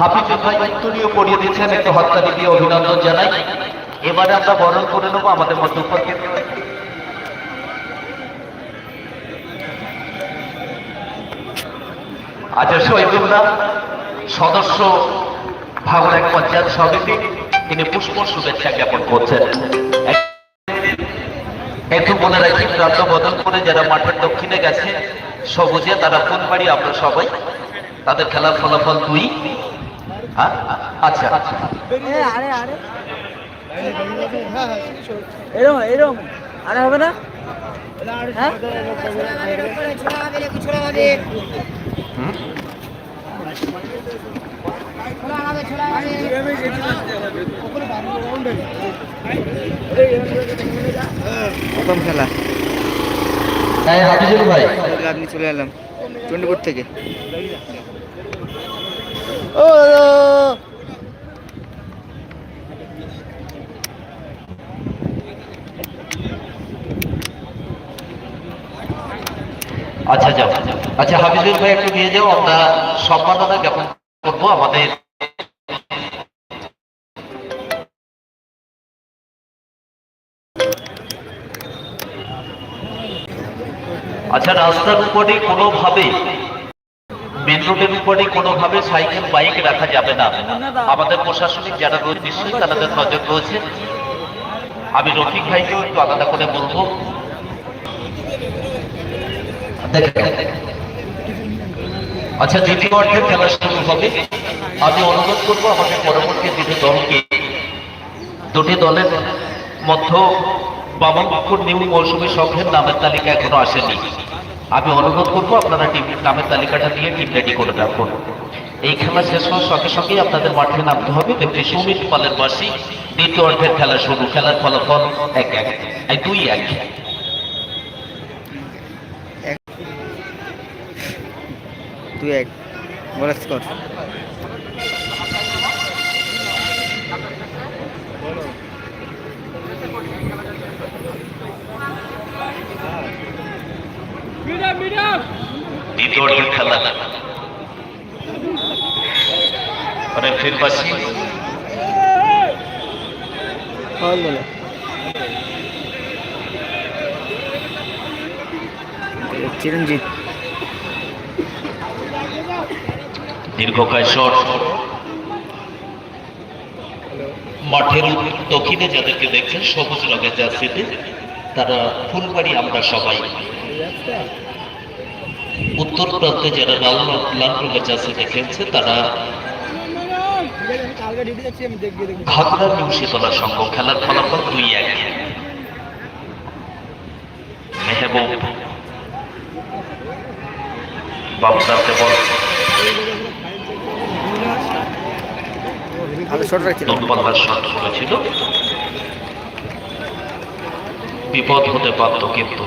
হাফিজুর ভাই উত্তরীয় পড়িয়ে দিচ্ছেন একটু হত্যারি দিয়ে অভিনন্দন জানাই। এবারে আমরা বরণ করে নেব আমাদের মধ্যে উপস্থিত। আচ্ছা শহীদুল্লাহ সদস্য ভাগর এক পঞ্চায়েত সমিতি, তিনি পুষ্প শুভেচ্ছা জ্ঞাপন করছেন। একটু মনে রাখি, প্রান্ত বদল করে যারা মাঠের দক্ষিণে গেছে, সবুজে তারা ফোন বাড়ি আমরা সবাই। তাদের খেলার ফলাফল দুই। হ্যাঁ? আচ্ছা আরে আরে। এরম এরম। আরে হবে না? হ্যাঁ? হুম? প্রথম খেলা। হ্যাঁ হাফিজুল ভাই। আপনি চলে এলাম। টোয়েন্টিপুর থেকে। ও আচ্ছা যাও আচ্ছা হাফিজুল ভাই, একটু নিয়ে যাও। আমরা সম্মাননা জ্ঞাপন করব আমাদের। আচ্ছা রাস্তার উপরে কোনোভাবে রোডের উপরে কোনোভাবে সাইকেল, বাইক রাখা যাবে না। আমাদের প্রশাসনিক যারা রয়েছে, নিশ্চয়ই তাদের নজর রয়েছে। আমি রফিক ভাইকেও একটু আলাদা করে বলব। আচ্ছা দ্বিতীয় অর্ধের খেলা শুরু হবে। আমি অনুরোধ করব আমাদের পরবর্তী দুটি দলকে। দুটি দলের মধ্যে বামনপুর নিউ মৌসুমী সংঘের নামের তালিকা এখনও আসেনি। আমি অনুরোধ করব আপনারা টিমের নামের তালিকাটা নিয়ে টিম রেডি করে রাখুন। এই খেলা শেষ হওয়ার সঙ্গে সঙ্গেই আপনাদের মাঠে নামতে হবে। ব্যক্তি সুমিত পালের বাসি দ্বিতীয় অর্ধের খেলা শুরু। খেলার ফলাফল এক এক। দুই এক। দুই এক। স্কোর অর্ধের খেলা। রেফারির ফল বলে চিরঞ্জিত। দীর্ঘকায় শট। মাঠের দক্ষিণে যাদেরকে দেখছেন সবুজ রঙের জার্সিতে তারা ফুলবাড়ি আমরা সবাই। উত্তর প্রান্তে যারা লাল লাল রঙের জার্সিতে খেলছে তারা ঘাগড়া নিউ সংঘ খেলার ফলাফল দুই এক। মেহবুব বল। শট করেছিল। বিপদ হতে পারত কিন্তু।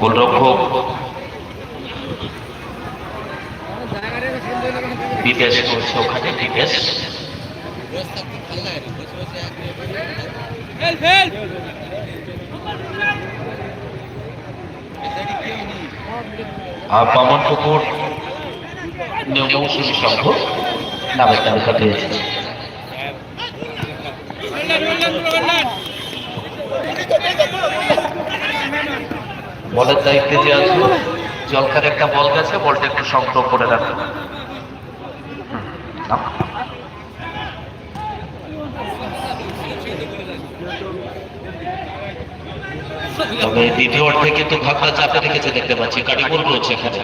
গোলরক্ষক বিদেশ করছে ওখানে বিদেশ। আর বামন পুকুর মৌসুমী সংঘ নামের তালিকা পেয়েছে। বলের দায়িত্বে যে আছে জলকার একটা বল গেছে, বলটা একটু সংগ্রহ করে রাখবে তবে দ্বিতীয় অর্ধে কিন্তু ঘাগড়া চাপে রেখেছে দেখতে পাচ্ছি। কাটিগোল রয়েছে এখানে।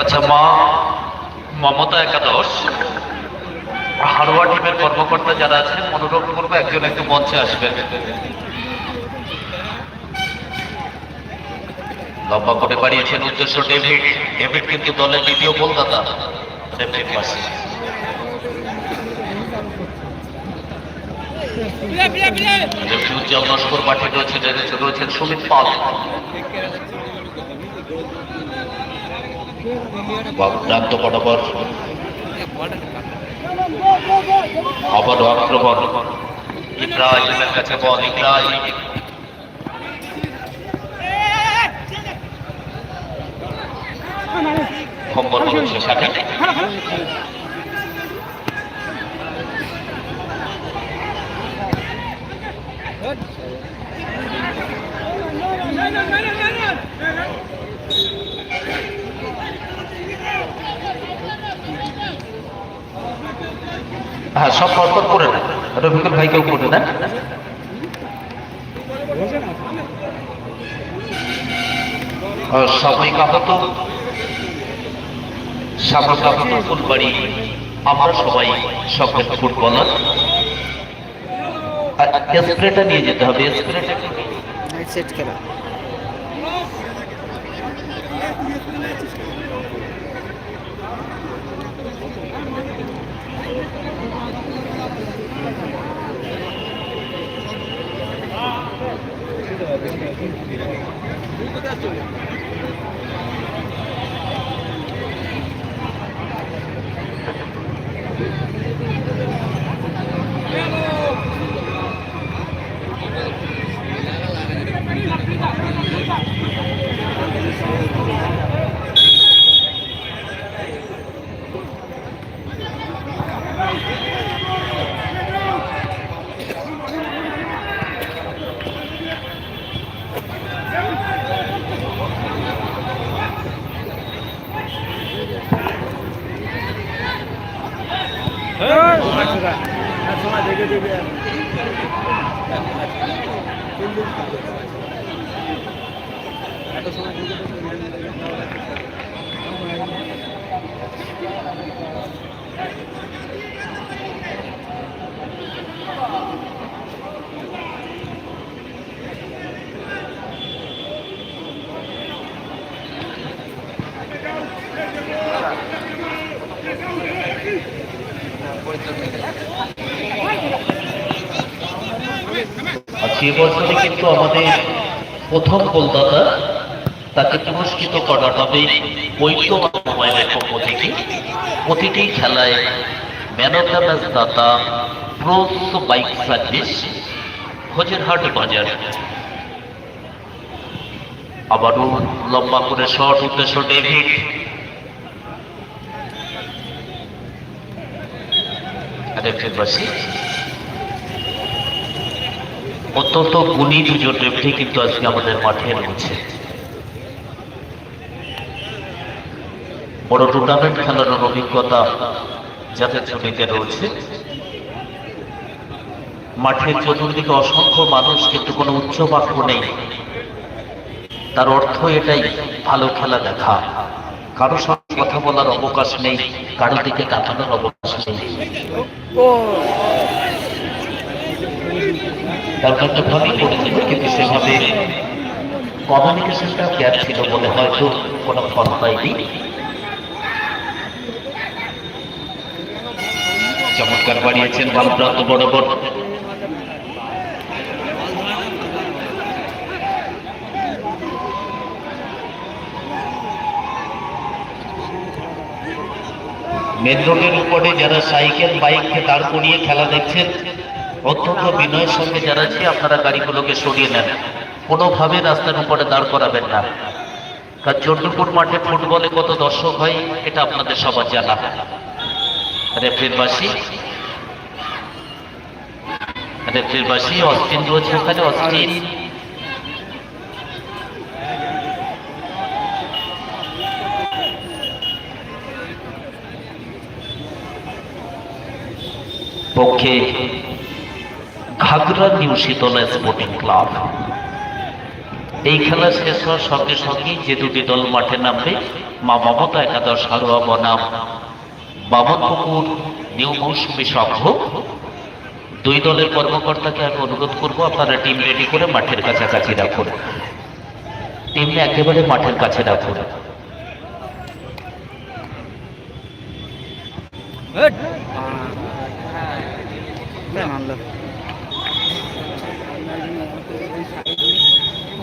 আচ্ছা মা, মমতা একাদশ। হারোয়া টিমের কর্মকর্তা যারা আছেন অনুরোধ করব, একজন একটু মঞ্চে আসবেন। লম্বা করে বাড়িয়েছেন উদ্দেশ্য ডেভিড। ডেভিড কিন্তু দলের দ্বিতীয় কলকাতা ডেভিড পাশে। উজ্জ্বল নস্কর মাঠে রয়েছে রয়েছে রয়েছেন সুমিত পাল। প্রান্ত বরাবর। আবারও আক্রমণ। ইব্রাহিমের কাছে বল ইব্রাহিম সম্বল হচ্ছে সাথে হ্যাঁ সব পরপর করে না রফিকুল ভাইকেও করে না সাময়িক আহত আহত ফুলবাড়ি আমরা সবাই সকল ফুটবলার। আর স্প্রেটা নিয়ে যেতে হবে স্প্রেটা সেট খেলা। সময় আজকে বছরে কিন্তু আমাদের প্রথম গোলদাতা তাকে পুরস্কৃত করা হবে মোবাইলের পক্ষ থেকে প্রতিটি খেলায় ম্যান অফ দ্য ম্যাচ দাতা প্রোস বাইক সার্ভিস বাজার। আবারও লম্বা করে শর্ট উদ্দেশ্য ডেভিড অত্যন্ত গুণী দুজন রেফারি কিন্তু আজকে আমাদের মাঠে রয়েছে। বড় টুর্নামেন্ট খেলানোর অভিজ্ঞতা যাদের ছবিতে রয়েছে। মাঠের চতুর্দিকে অসংখ্য মানুষ, কিন্তু কোনো উচ্চ বাক্য নেই। তার অর্থ এটাই, ভালো খেলা দেখা। কারও সঙ্গে কথা বলার অবকাশ নেই, কারও দিকে তাকানোর অবকাশ নেই। কিন্তু সেভাবে কমিউনিকেশনটা গ্যাপ ছিল বলে হয়তো কোনো ফল পাইনি চমৎকার বাড়িয়েছেন বামপ্রান্ত বরাবর। মেন রোডের উপরে যারা সাইকেল, বাইককে দাঁড় করিয়ে খেলা দেখছেন, অত্যন্ত বিনয়ের সঙ্গে যারা আছে, আপনারা গাড়িগুলোকে সরিয়ে নেন। কোনোভাবে রাস্তার উপরে দাঁড় করাবেন না। কারণ চন্দ্রপুর মাঠে ফুটবলে কত দর্শক হয়, এটা আপনাদের সবার জানা। পক্ষে Ghagra new Sheetala sporting club এই খেলা শেষ হওয়ার সঙ্গে সঙ্গেই যে দুটি দল মাঠে নামবে মা মমতা একাদশ হারোয়া বনাম। বামনপুকুর নিউ মৌসুমি সংঘ। দুই দলের কর্মকর্তাকে আমি অনুরোধ করব, আপনারা টিম রেডি করে মাঠের কাছাকাছি রাখুন। টিম একেবারে মাঠের কাছে রাখুন।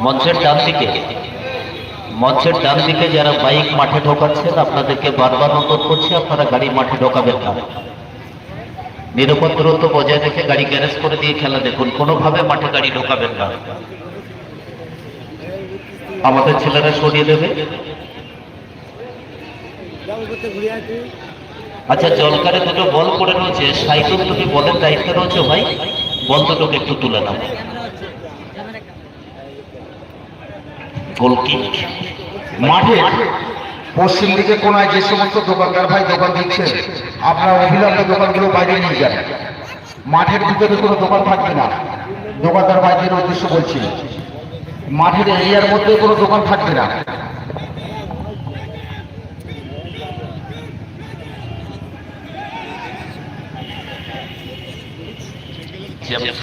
মঞ্চের ডান দিকে মঞ্চের ডান দিকে যারা বাইক মাঠে ঢোকাচ্ছেন, আপনাদেরকে বারবার অনুরোধ করছি, আপনারা গাড়ি মাঠে ঢোকাবেন না। নিরাপদ বজায় রেখে গাড়ি গ্যারেজ করে দিয়ে খেলা দেখুন। কোনোভাবে মাঠে গাড়ি ঢোকাবেন না। আমাদের ছেলেরা সরিয়ে দেবে। আচ্ছা জলকারে দুটো বল করে রয়েছে। সাইকেল তুমি বলের দায়িত্বে রয়েছে ভাই। বল দুটোকে একটু তুলে নাও। গোলকিক। মাঠে পশ্চিম দিকে কোনায় যে সমস্ত দোকানদার ভাই দোকান দিচ্ছে আপনারা অবিলম্বে দোকানগুলো বাইরে নিয়ে যান। মাঠের ভিতরে কোনো দোকান থাকবে না। দোকানদার ভাইদের উদ্দেশ্য বলছি মাঠের এরিয়ার মধ্যে কোনো দোকান থাকবে না।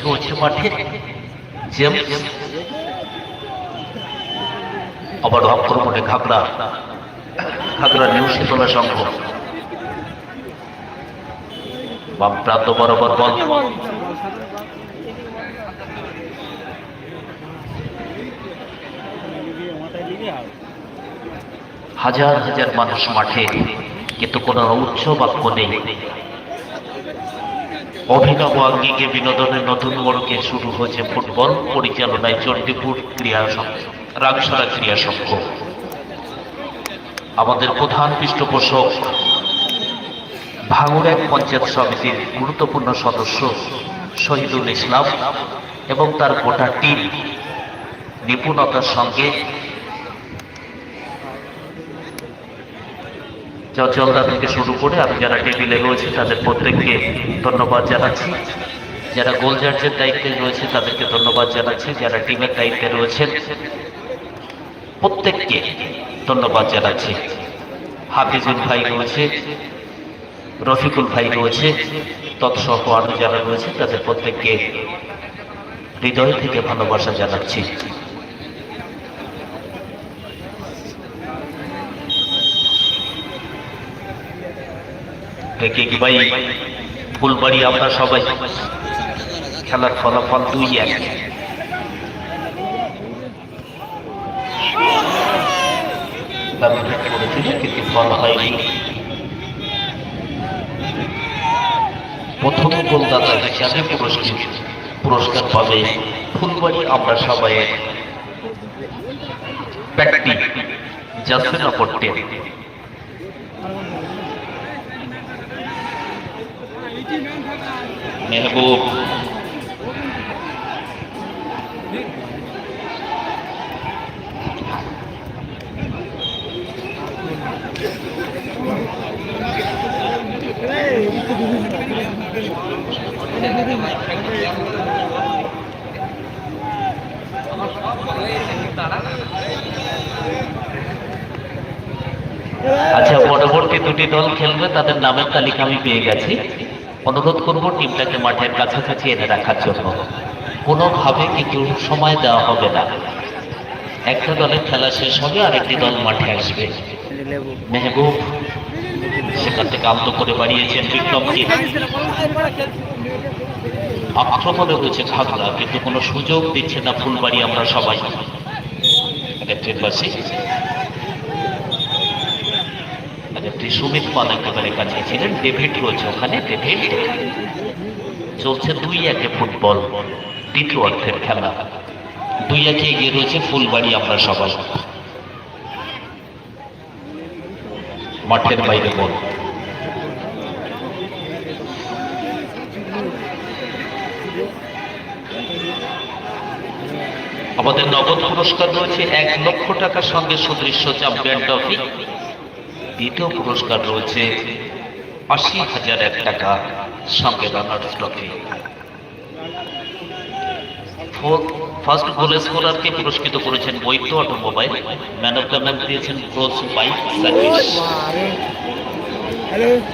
রয়েছে মাঠে জেমস আবার আক্রমণে ঘাগড়া ঘাগড়া নিউ শীতলা সংঘ বাম প্রান্ত বরাবর বল। হাজার হাজার মানুষ মাঠে, কিন্তু কোনো উচ্চ বাক্য নেই। অভিনব আঙ্গিকে বিনোদনের নতুন মোড়কে শুরু হয়েছে ফুটবল পরিচালনায় চণ্ডীপুর ক্রীড়া সংঘ রাগসারা ক্রীড়া সংঘ আমাদের প্রধান পৃষ্ঠপোষক ভাঙুর এক পঞ্চায়েত সমিতির গুরুত্বপূর্ণ সদস্য শহীদুল ইসলাম এবং তার গোটা টিম নিপুণতার সঙ্গে চঞ্চলদা থেকে শুরু করে আমি যারা টেবিলে রয়েছে তাদের প্রত্যেককে ধন্যবাদ জানাচ্ছি। যারা গোল জার্জের দায়িত্বে রয়েছে তাদেরকে ধন্যবাদ জানাচ্ছি। যারা টিমের দায়িত্বে রয়েছেন প্রত্যেককে ধন্যবাদ জানাচ্ছি। হাফিজুল ভাই রয়েছে, রফিকুল ভাই রয়েছে, তৎসহ আরও যারা রয়েছে, তাদের প্রত্যেককে হৃদয় থেকে ভালোবাসা জানাচ্ছি। ফুলবাড়ি আমরা সবাই খেলার ফলাফল দুই এক। দারুণ হিট করেছিল কিন্তু ফল হয়নি প্রথম গোলদাতা হিসাবে পুরস্কার পাবে ফুলবাড়ি আমরা সবাই। ব্যক্তি অপরটে মেহবুব আচ্ছা পরবর্তী দুটি দল খেলবে, তাদের নামের তালিকা আমি পেয়ে গেছি। অনুরোধ করব, টিমটাকে মাঠের কাছাকাছি এনে রাখার জন্য। কোনোভাবে কিন্তু সময় দেওয়া হবে না। একটা দলের খেলা শেষ হবে আর একটি দল মাঠে আসবে। মেহবুব সেখান থেকে আলতো করে বাড়িয়েছেন বিক্রমকে আক্রমণে হয়েছে ঘাগড়া কিন্তু কোনো সুযোগ দিচ্ছে না ফুলবাড়ি আমরা সবাই। ইলেকট্রিক বাসে। একটি সুমিত পাল একেবারে কাছে ছিলেন, ডেভিড রয়েছে ওখানে, ডেভিড। চলছে দুই একে ফুটবল, দ্বিতীয় অর্থের খেলা। দুই একে এগিয়ে রয়েছে ফুলবাড়ি আমরা সবাই। মাঠের বাইরে বল। আমাদের নগদ পুরস্কার রয়েছে এক লক্ষ টাকার সঙ্গে সুদৃশ্য চ্যাম্পিয়ন ট্রফি। দ্বিতীয় পুরস্কার রয়েছে আশি হাজার এক টাকা সঙ্গে রানার্স ট্রফি। ফার্স্ট গোল স্কোরারকে পুরস্কৃত করেছেন Baidya automobile. Man of the match দিয়েছেন ক্রস বাইক সার্ভিস।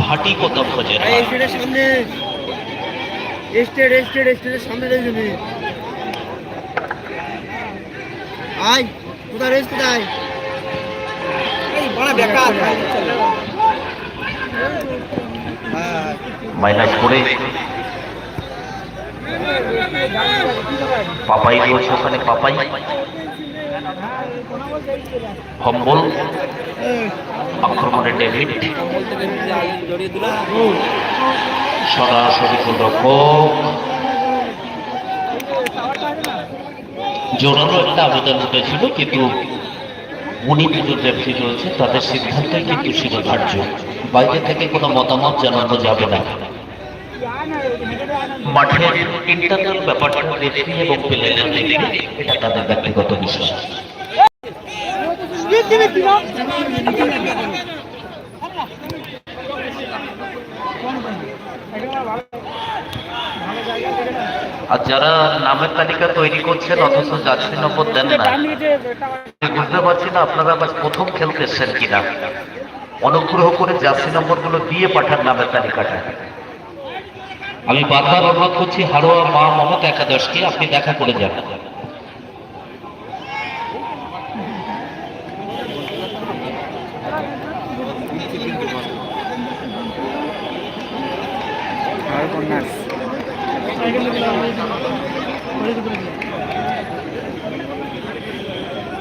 ভাটি কত খোঁজের স্টেটের সামনে স্টেট স্টেট স্টেটের সামনে দেখবি আয় কোথায় রেস কোথায়? এই বেকার। মাইনাস করে পাপাই রয়েছে ওখানে, পাপাই? হম্বল? আক্রমণে ডেভিড। সরাসরি গোলরক্ষক জোরালো একটা আবেদন উঠেছিল, কিন্তু উনি দুজন ব্যক্তি রয়েছে, তাদের সিদ্ধান্তই কিন্তু শিরোধার্য। বাইরে থেকে কোনো মতামত জানানো যাবে না। মাঠের ইন্টারনাল ব্যাপারটা রেফারি এবং দেখবে এটা তাদের ব্যক্তিগত বিষয়। আর যারা নামের তালিকা তৈরি করছেন, অথচ যাত্রী নম্বর দেন না বুঝতে পারছি না আপনারা আবার প্রথম খেলতেছেন কিনা। অনুগ্রহ করে জার্সি নম্বরগুলো দিয়ে পাঠান নামের তালিকাটা। আমি বারবার অনুরোধ করছি হারোয়া মা মমতা একাদশকে আপনি দেখা করে যান।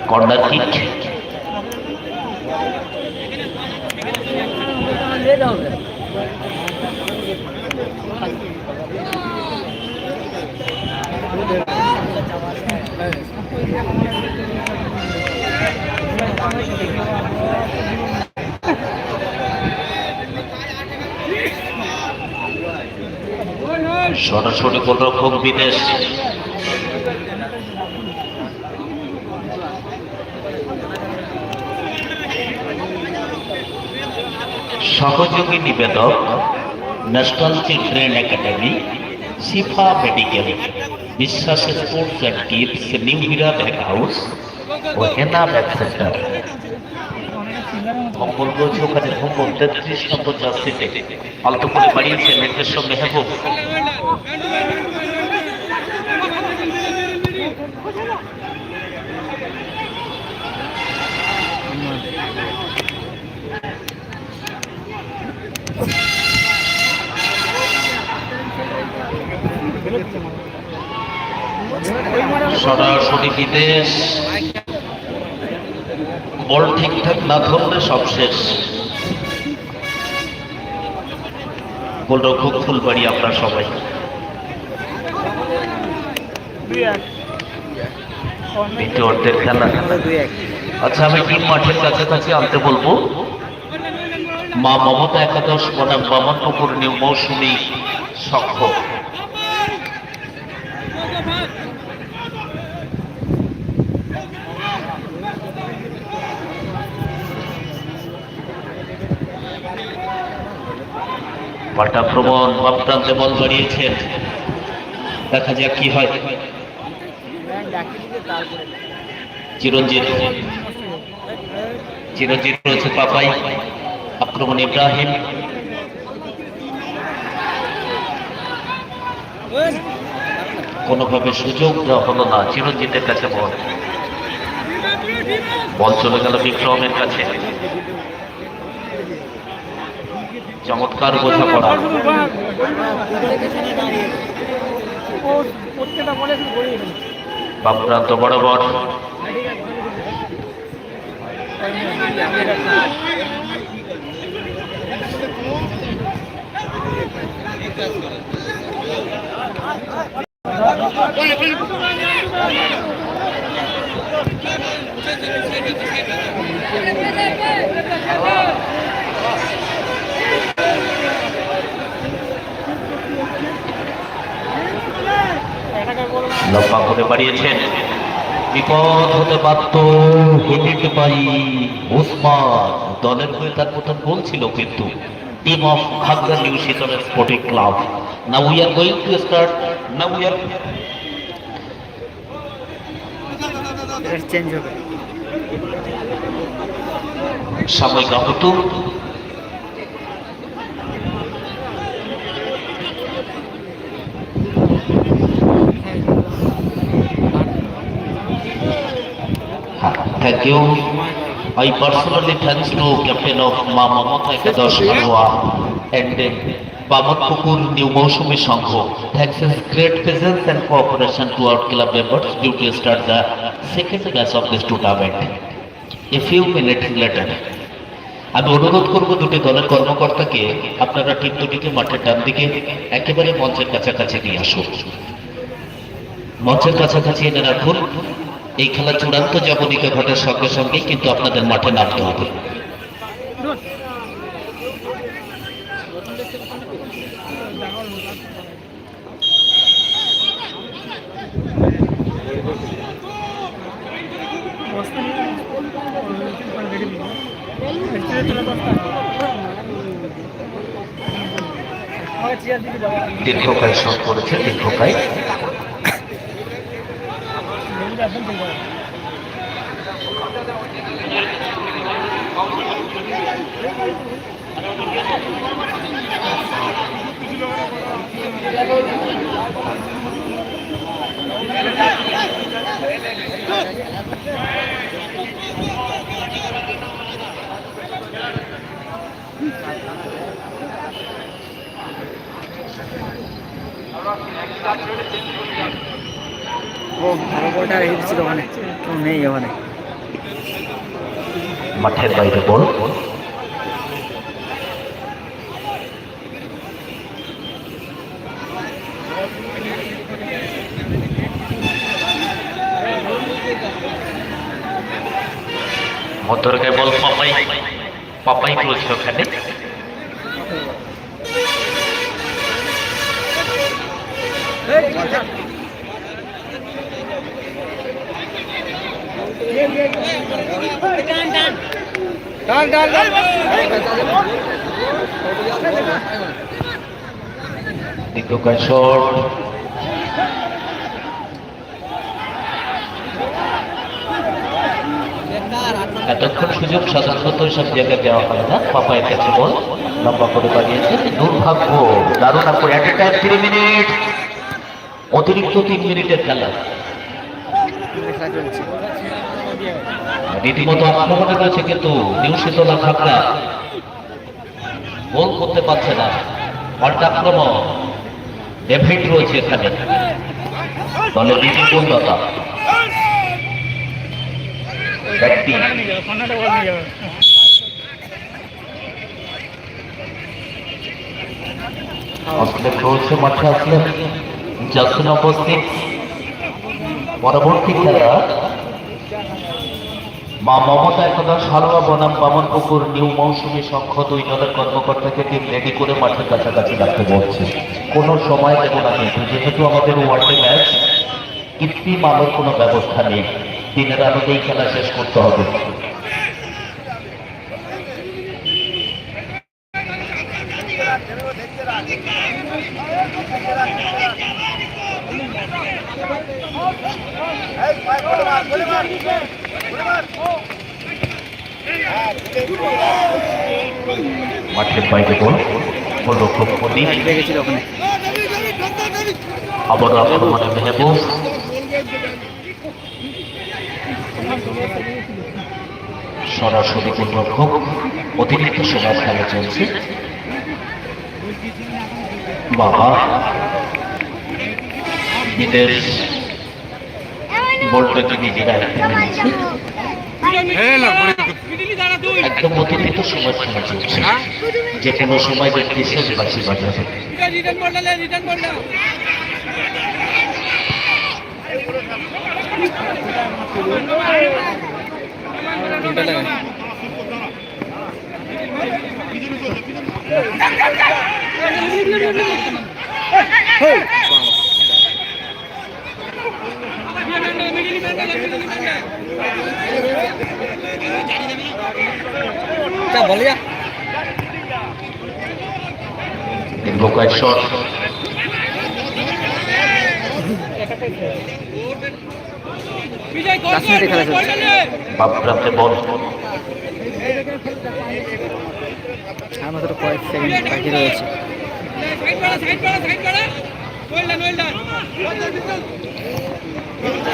কর্নার সরাসরি গোলরক্ষক বিদেশ। সহযোগী নিবেদক national children academy Sifa medical Biswas sports and tips new Hira bag house O Hena bag centre Bhombol রয়েছে ওখানে ভম্বল তেত্রিশ নম্বর জার্সিতে আলতো করে বাড়িয়েছে নেটের সঙ্গে সরাসরি বিদেশ বল ঠিকঠাক না ধরলে সব শেষ। গোলরক্ষক ফুলবাড়ি আপনার সবাই। দ্বিতীয় অর্ধের খেলা। আচ্ছা আমি টিম মাঠের কাছাকাছি আনতে বলব। মা মমতা একাদশ বনাম, বামনপুকুর নিউ মৌসুমী সক্ষ। পাল্টা ভ্রমণ বাপ্রান্তে বল বাড়িয়েছেন। দেখা যাক কি হয়। চিরঞ্জিত চিরঞ্জিত রয়েছে পাপাই, আক্রমণ ইব্রাহিম। কোনোভাবে সুযোগ দেওয়া হলো না, চিরঞ্জিতের কাছে বল। বল চলে গেল বিক্রমের কাছে। চমৎকার বোঝাপড়া প্রত্যেকটা বাপ্রান্ত বরাবর ফেলে বামপ্রান্ত লম্বা করে বাড়িয়েছেন বিপদ হতে পারত হেডেড বাই ওসমান। দলের হয়ে তার প্রথম গোল ছিল কিন্তু team of Khagra new Sheetal sporting club now we are going to start now we are change হবে। সাময়িক আহত Thank you. I personally thanks to Captain of Ma Mamata Ekadosh Harwa and Bamatpukur New Moshumi Sangho. Thanks his great presence and cooperation to our club members due to start the second match of this tournament. A few minutes later, আমি অনুরোধ করব দুটি দলের কর্মকর্তাকে আপনারা team দুটিকে মাঠের ডান দিকে একেবারে মঞ্চের কাছাকাছি নিয়ে আসুন মঞ্চের কাছাকাছি এনে রাখুন এই খেলা চূড়ান্ত যাবনিকা ঘটার সঙ্গে সঙ্গে, কিন্তু আপনাদের মাঠে নামতে হবে। দীর্ঘকায় শট করেছে, দীর্ঘকায় đây అర్థం చేయాలి Thank you. ও ভালো বলটা রেখে দিচ্ছিল ওখানে। কেউ নেই ওখানে। মাঠের বাইরে বল। বল পাপাই পাপাই করেছে ওখানে। ডাল ডাল ডাল দীর্ঘকায় শট এতক্ষণ সুযোগ সাধারণত সব জায়গায় দেওয়া হয় না। পাপায়ের কাছে বল লম্বা করে বাড়িয়েছে দুর্ভাগ্য, দারুণ করে এক টাইম থ্রি মিনিট অতিরিক্ত তিন মিনিটের খেলা রীতিমতো আক্রমণে রয়েছে কিন্তু নিউ শীতলা খাগড়া গোল করতে পারছে না। পাল্টা আক্রমণ। ডেভিড রয়েছে এখানে। দলের দ্বিতীয় গোলদাতা। মাঠে আসলে। যাচ্ছেন উপস্থিত। পরবর্তী খেলা। মা মমতা একদা সারোয়া বনাম বামন পুকুর, নিউ মৌসুমি সংখ্য দুই দলের কর্মকর্তাকে টিম রেডি করে মাঠের কাছাকাছি রাখতে বলছে। কোনো সময় দেবো না কিন্তু, যেহেতু আমাদের ওয়ার্ল্ডে ম্যাচ কৃত্রিম আলোর কোনো ব্যবস্থা নেই। দিনের আলোতেই খেলা শেষ করতে হবে মাঠের বাইরে গোল গোলরক্ষক প্রদীপ রেখেছিল ওখানে? আবারও আক্রমণে মেহবুব সরাসরি গোলরক্ষক অতিরিক্ত সময় খেলা চলছে। বাবা বিদেশ নিজেরা হাতে নিয়েছে একদম অতিরিক্ত সময় খেলা চলছে। যে কোনো সময় ব্যক্তি শেষ বাসি বাজাবে। রিটার্ন বললে রিটার্ন বললে যা বলে যা দীর্ঘকায় শট বিজয় গোল খেলা চলছে। বাবরাতে বল আর মাত্র কয়েক সেকেন্ড বাকি রয়েছে।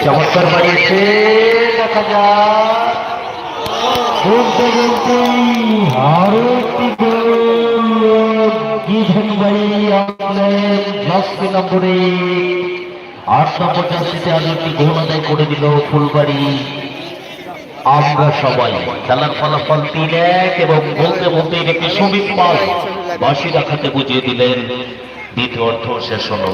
চমৎকার বাড়িয়েছে ফুলবাড়ি। আমরা সবাই খেলার ফলাফল তিন এক এবং বলতে বলতে একটি সুমিত পাল রাখাতে বুঝিয়ে দিলেন, দ্বিতীয় অর্থ শেষ হলো।